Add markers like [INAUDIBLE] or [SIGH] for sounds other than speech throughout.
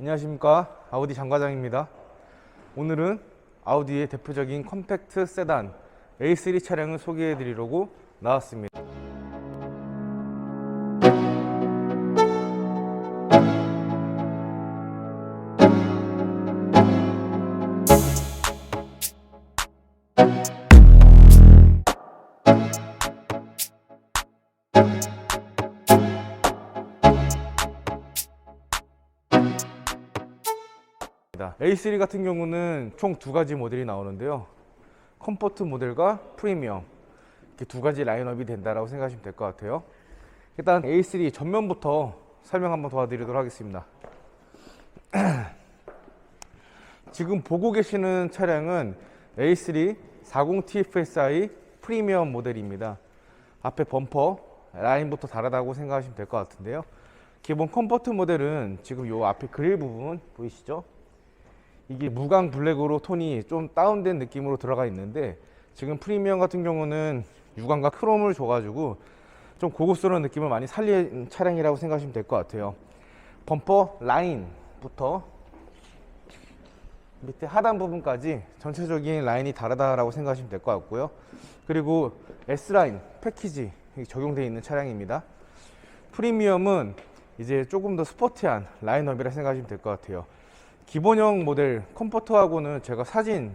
안녕하십니까? 아우디 장과장입니다. 오늘은 아우디의 대표적인 컴팩트 세단 A3 차량을 소개해 드리려고 나왔습니다 A3 같은 경우는 총 두 가지 모델이 나오는데요. 컴포트 모델과 프리미엄. 이렇게 두 가지 라인업이 된다라고 생각하시면 될 것 같아요. 일단 A3 전면부터 설명 한번 도와드리도록 하겠습니다. [CLEARS THROAT] 지금 보고 계시는 차량은 A3 40TFSI 프리미엄 모델입니다. 앞에 범퍼 라인부터 다르다고 생각하시면 될 것 같은데요. 기본 컴포트 모델은 지금 요 앞에 그릴 부분 보이시죠? 이게 무광 블랙으로 톤이 좀 다운된 느낌으로 들어가 있는데 지금 프리미엄 같은 경우는 유광과 크롬을 줘가지고 좀 고급스러운 느낌을 많이 살린 차량이라고 생각하시면 될 것 같아요. 범퍼 라인부터 밑에 하단 부분까지 전체적인 라인이 다르다라고 생각하시면 될 것 같고요. 그리고 S라인 패키지 적용되어 있는 차량입니다. 프리미엄은 이제 조금 더 스포티한 라인업이라 생각하시면 될 것 같아요 기본형 모델 컴포터하고는 제가 사진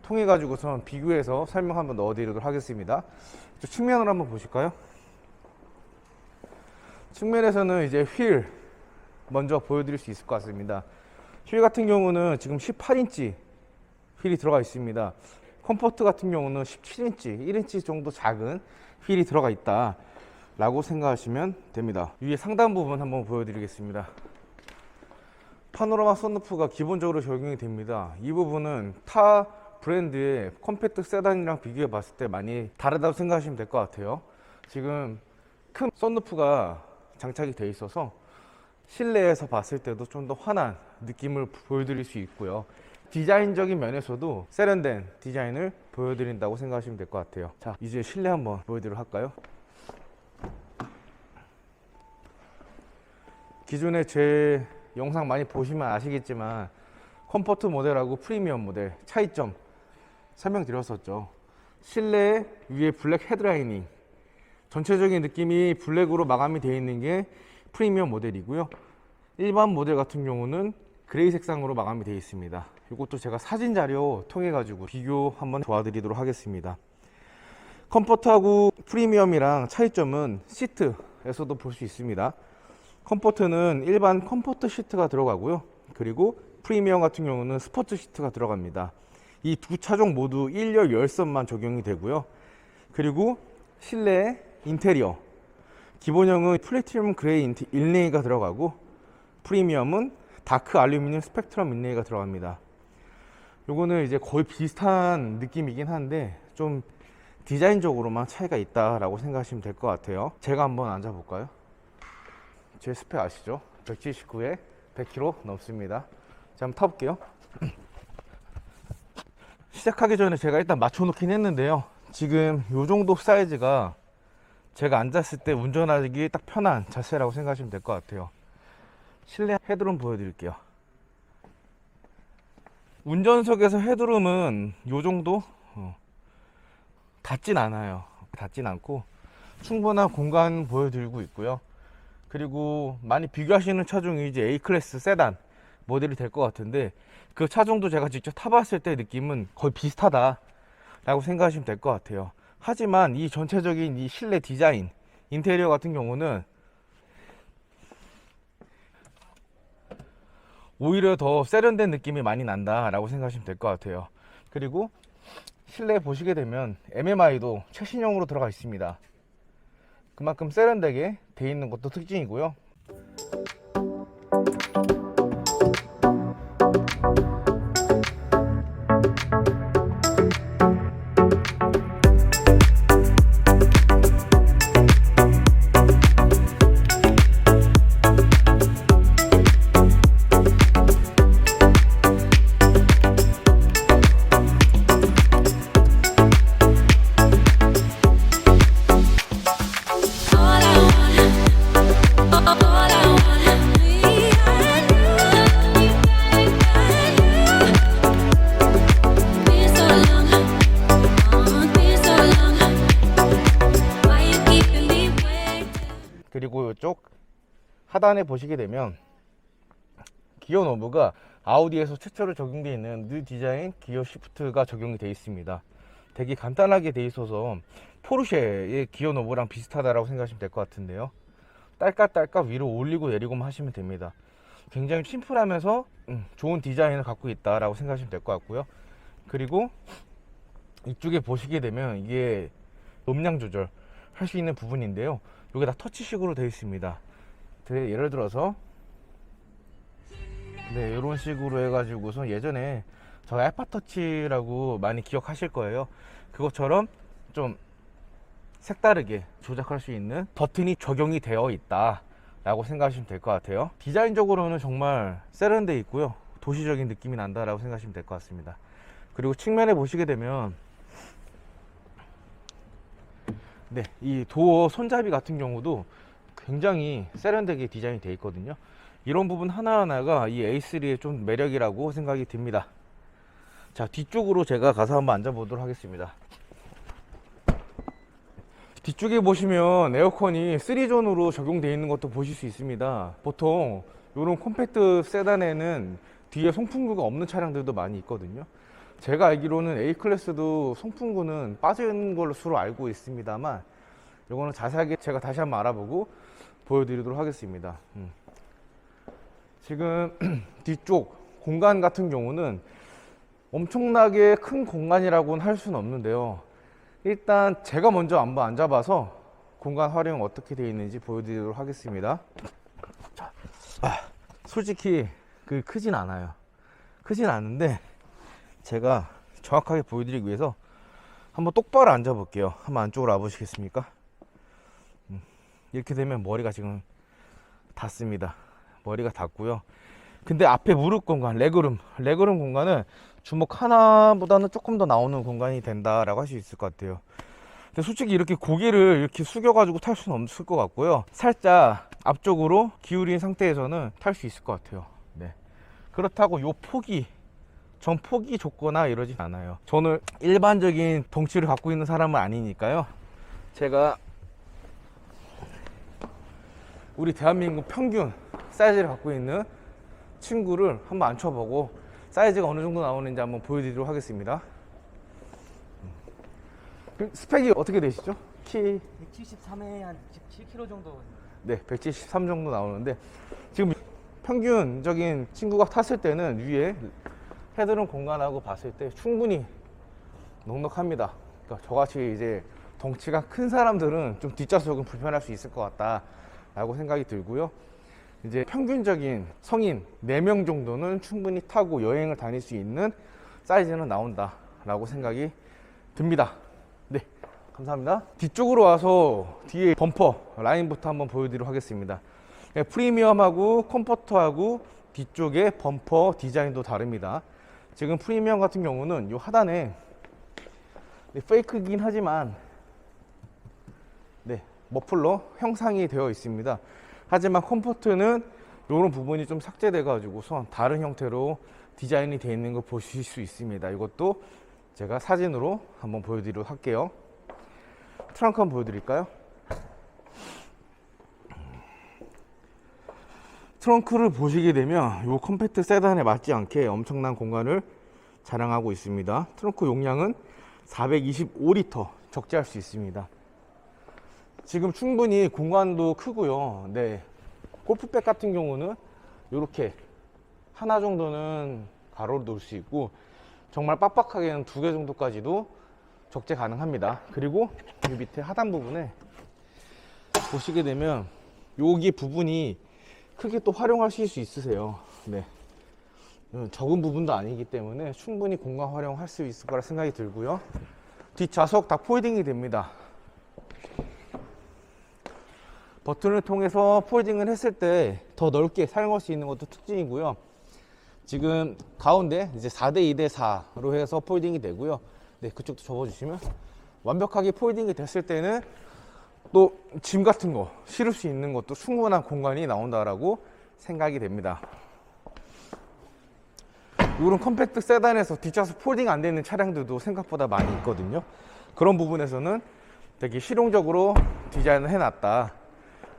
통해 가지고선 비교해서 설명 한번 넣어 드리도록 하겠습니다. 저 측면을 한번 보실까요? 측면에서는 이제 휠 먼저 보여드릴 수 있을 것 같습니다. 휠 같은 경우는 지금 18인치 휠이 들어가 있습니다. 컴포트 같은 경우는 17인치 1인치 정도 작은 휠이 들어가 있다 라고 생각하시면 됩니다. 위에 상단 부분 한번 보여드리겠습니다 파노라마 선루프가 기본적으로 적용이 됩니다. 이 부분은 타 브랜드의 컴팩트 세단이랑 비교해 봤을 때 많이 다르다고 생각하시면 될 것 같아요. 지금 큰 선루프가 장착이 되어 있어서 실내에서 봤을 때도 좀 더 환한 느낌을 보여드릴 수 있고요. 디자인적인 면에서도 세련된 디자인을 보여드린다고 생각하시면 될 것 같아요. 자, 이제 실내 한번 보여드리도록 할까요? 기존에 제 영상 많이 보시면 아시겠지만 컴포트 모델하고 프리미엄 모델 차이점 설명드렸었죠. 실내 위에 블랙 헤드라이닝 전체적인 느낌이 블랙으로 마감이 되어 있는 게 프리미엄 모델이고요. 일반 모델 같은 경우는 그레이 색상으로 마감이 되어 있습니다. 이것도 제가 사진 자료 통해 가지고 비교 한번 도와드리도록 하겠습니다. 컴포트하고 프리미엄이랑 차이점은 시트에서도 볼 수 있습니다. 컴포트는 일반 컴포트 시트가 들어가고요. 그리고 프리미엄 같은 경우는 스포츠 시트가 들어갑니다. 이 두 차종 모두 1열 열선만 적용이 되고요. 그리고 실내 인테리어 기본형은 플래티넘 그레이 인티- 인레이가 들어가고 프리미엄은 다크 알루미늄 스펙트럼 인레이가 들어갑니다. 요거는 이제 거의 비슷한 느낌이긴 한데 좀 디자인적으로만 차이가 있다라고 생각하시면 될 것 같아요. 제가 한번 앉아 볼까요? 제 스펙 아시죠? 179에 100kg 넘습니다. 자, 한번 타볼게요. [CLEARS THROAT] 시작하기 전에 제가 일단 맞춰놓긴 했는데요. 지금 요 정도 사이즈가 제가 앉았을 때 운전하기 딱 편한 자세라고 생각하시면 될 것 같아요. 실내 헤드룸 보여드릴게요. 운전석에서 헤드룸은 요 정도 어, 닿진 않아요. 닿진 않고 충분한 공간 보여드리고 있고요. 그리고 많이 비교하시는 차종이 이제 A 클래스 세단 모델이 될 것 같은데 그 차종도 제가 직접 타봤을 때 느낌은 거의 비슷하다 라고 생각하시면 될 것 같아요. 하지만 이 전체적인 이 실내 디자인 인테리어 같은 경우는 오히려 더 세련된 느낌이 많이 난다 라고 생각하시면 될 것 같아요. 그리고 실내 보시게 되면 MMI도 최신형으로 들어가 있습니다. 그만큼 세련되게 돼 있는 것도 특징이고요. 하단에 보시게 되면 기어 노브가 아우디에서 최초로 적용되어 있는 뉴 디자인 기어 시프트가 적용이 되어 있습니다. 되게 간단하게 되어 있어서 포르쉐의 기어 노브랑 비슷하다라고 생각하시면 될 것 같은데요. 딸깍딸깍 위로 올리고 내리고만 하시면 됩니다. 굉장히 심플하면서 음, 좋은 디자인을 갖고 있다라고 생각하시면 될 것 같고요. 그리고 이쪽에 보시게 되면 이게 음량 조절 할 수 있는 부분인데요. 이게 다 터치식으로 되어 있습니다. 네, 예를 들어서 네 이런 식으로 해가지고서 예전에 저 알파터치라고 많이 기억하실 거예요. 그것처럼 좀 색다르게 조작할 수 있는 버튼이 적용이 되어 있다. 라고 생각하시면 될 것 같아요. 디자인적으로는 정말 세련돼 있고요. 도시적인 느낌이 난다 라고 생각하시면 될 것 같습니다. 그리고 측면에 보시게 되면 네, 이 도어 손잡이 같은 경우도 굉장히 세련되게 디자인이 되어 있거든요. 이런 부분 하나하나가 이 A3의 좀 매력이라고 생각이 듭니다. 자, 뒤쪽으로 제가 가서 한번 앉아 보도록 하겠습니다. 뒤쪽에 보시면 에어컨이 3존으로 적용되어 있는 것도 보실 수 있습니다. 보통 이런 콤팩트 세단에는 뒤에 송풍구가 없는 차량들도 많이 있거든요. 제가 알기로는 A클래스도 송풍구는 빠진 걸로 수로 알고 있습니다만 이거는 자세하게 제가 다시 한번 알아보고 보여드리도록 하겠습니다. 음. 지금 [CLEARS THROAT] 뒤쪽 공간 같은 경우는 엄청나게 큰 공간이라고는 할 수는 없는데요. 일단 제가 먼저 한번 앉아봐서 공간 활용 어떻게 되어 있는지 보여드리도록 하겠습니다. 자, 아, 솔직히 그 크진 않아요. 크진 않은데 제가 정확하게 보여드리기 위해서 한번 똑바로 앉아볼게요. 한번 안쪽으로 와보시겠습니까? 음, 이렇게 되면 머리가 지금 닿습니다. 머리가 닿고요. 근데 앞에 무릎 공간, 레그룸, 레그룸 공간은 주먹 하나보다는 조금 더 나오는 공간이 된다라고 할 수 있을 것 같아요. 근데 솔직히 이렇게 고개를 이렇게 숙여가지고 탈 수는 없을 것 같고요. 살짝 앞쪽으로 기울인 상태에서는 탈 수 있을 것 같아요. 네. 그렇다고 요 폭이 전 폭이 좁거나 이러진 않아요. 저는 일반적인 덩치를 갖고 있는 사람은 아니니까요. 제가 우리 대한민국 평균 사이즈를 갖고 있는 친구를 한번 앉혀보고 사이즈가 어느 정도 나오는지 한번 보여드리도록 하겠습니다. 그 스펙이 어떻게 되시죠? 키 173에 한 17kg 정도 네, 173 정도 나오는데 지금 평균적인 친구가 탔을 때는 위에 헤드룸 공간하고 봤을 때 충분히 넉넉합니다. 그러니까 저같이 이제 덩치가 큰 사람들은 좀 뒷좌석은 불편할 수 있을 것 같다 라고 생각이 들고요. 이제 평균적인 성인 4명 정도는 충분히 타고 여행을 다닐 수 있는 사이즈는 나온다 라고 생각이 듭니다. 네, 감사합니다. 뒤쪽으로 와서 뒤에 범퍼 라인부터 한번 보여드리도록 하겠습니다. 네, 프리미엄하고 컴포트하고 뒤쪽에 범퍼 디자인도 다릅니다. 지금 프리미엄 같은 경우는 이 하단에 네, 페이크긴 하지만 네, 머플러 형상이 되어 있습니다. 하지만 컴포트는 이런 부분이 좀 삭제돼 가지고서 다른 형태로 디자인이 되어 있는 거 보실 수 있습니다. 이것도 제가 사진으로 한번 보여드리도록 할게요. 트렁크 한번 보여드릴까요? 트렁크를 보시게 되면 이 컴팩트 세단에 맞지 않게 엄청난 공간을 자랑하고 있습니다. 트렁크 용량은 425리터 적재할 수 있습니다. 지금 충분히 공간도 크고요. 네. 골프백 같은 경우는 이렇게 하나 정도는 가로로 놓을 수 있고 정말 빡빡하게는 두 개 정도까지도 적재 가능합니다. 그리고 이 밑에 하단 부분에 보시게 되면 여기 부분이 크게 또 활용하실 수 있으세요. 네. 음, 적은 부분도 아니기 때문에 충분히 공간 활용할 수 있을 거라 생각이 들고요. 뒷좌석 다 폴딩이 됩니다. 버튼을 통해서 폴딩을 했을 때 더 넓게 사용할 수 있는 것도 특징이고요. 지금 가운데 이제 4대 2대 4로 해서 폴딩이 되고요. 네, 그쪽도 접어주시면 완벽하게 폴딩이 됐을 때는 또 짐 같은 거 실을 수 있는 것도 충분한 공간이 나온다라고 생각이 됩니다. 이런 컴팩트 세단에서 뒷좌석 폴딩 안 되는 차량들도 생각보다 많이 있거든요. 그런 부분에서는 되게 실용적으로 디자인을 해놨다.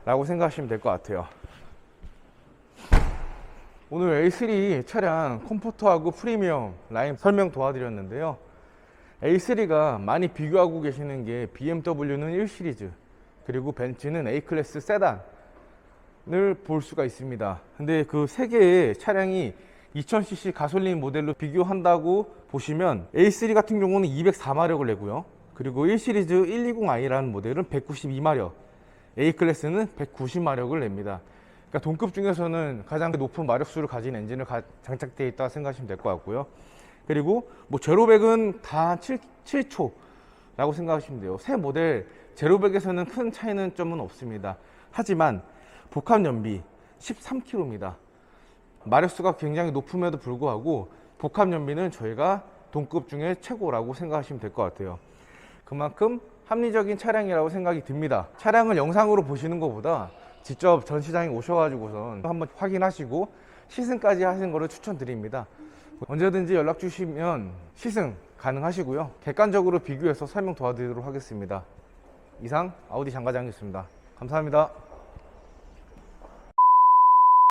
라고 생각하시면 될 것 같아요. 오늘 A3 차량 컴포터하고 프리미엄 라인 설명 도와드렸는데요. A3가 많이 비교하고 계시는 게 BMW는 1 시리즈 그리고 벤츠는 A 클래스 세단을 볼 수가 있습니다. 근데 그 세 개의 차량이 2000cc 가솔린 모델로 비교한다고 보시면 A3 같은 경우는 204마력을 내고요. 그리고 1 시리즈 120i라는 모델은 192마력, A 클래스는 190마력을 냅니다. 그러니까 동급 중에서는 가장 높은 마력수를 가진 엔진을 가- 장착되어 있다 생각하시면 될 것 같고요. 그리고 뭐 제로백은 다 7, 7초라고 생각하시면 돼요. 새 모델 제로백에서는 큰 차이는 점은 없습니다. 하지만 복합 연비 13km입니다. 마력수가 굉장히 높음에도 불구하고 복합 연비는 저희가 동급 중에 최고라고 생각하시면 될 것 같아요. 그만큼 합리적인 차량이라고 생각이 듭니다. 차량을 영상으로 보시는 것보다 직접 전시장에 오셔가지고선 한번 확인하시고 시승까지 하시는 것을 추천드립니다. 언제든지 연락 주시면 시승 가능하시고요. 객관적으로 비교해서 설명 도와드리도록 하겠습니다. 이상 아우디 장과장이었습니다. 감사합니다.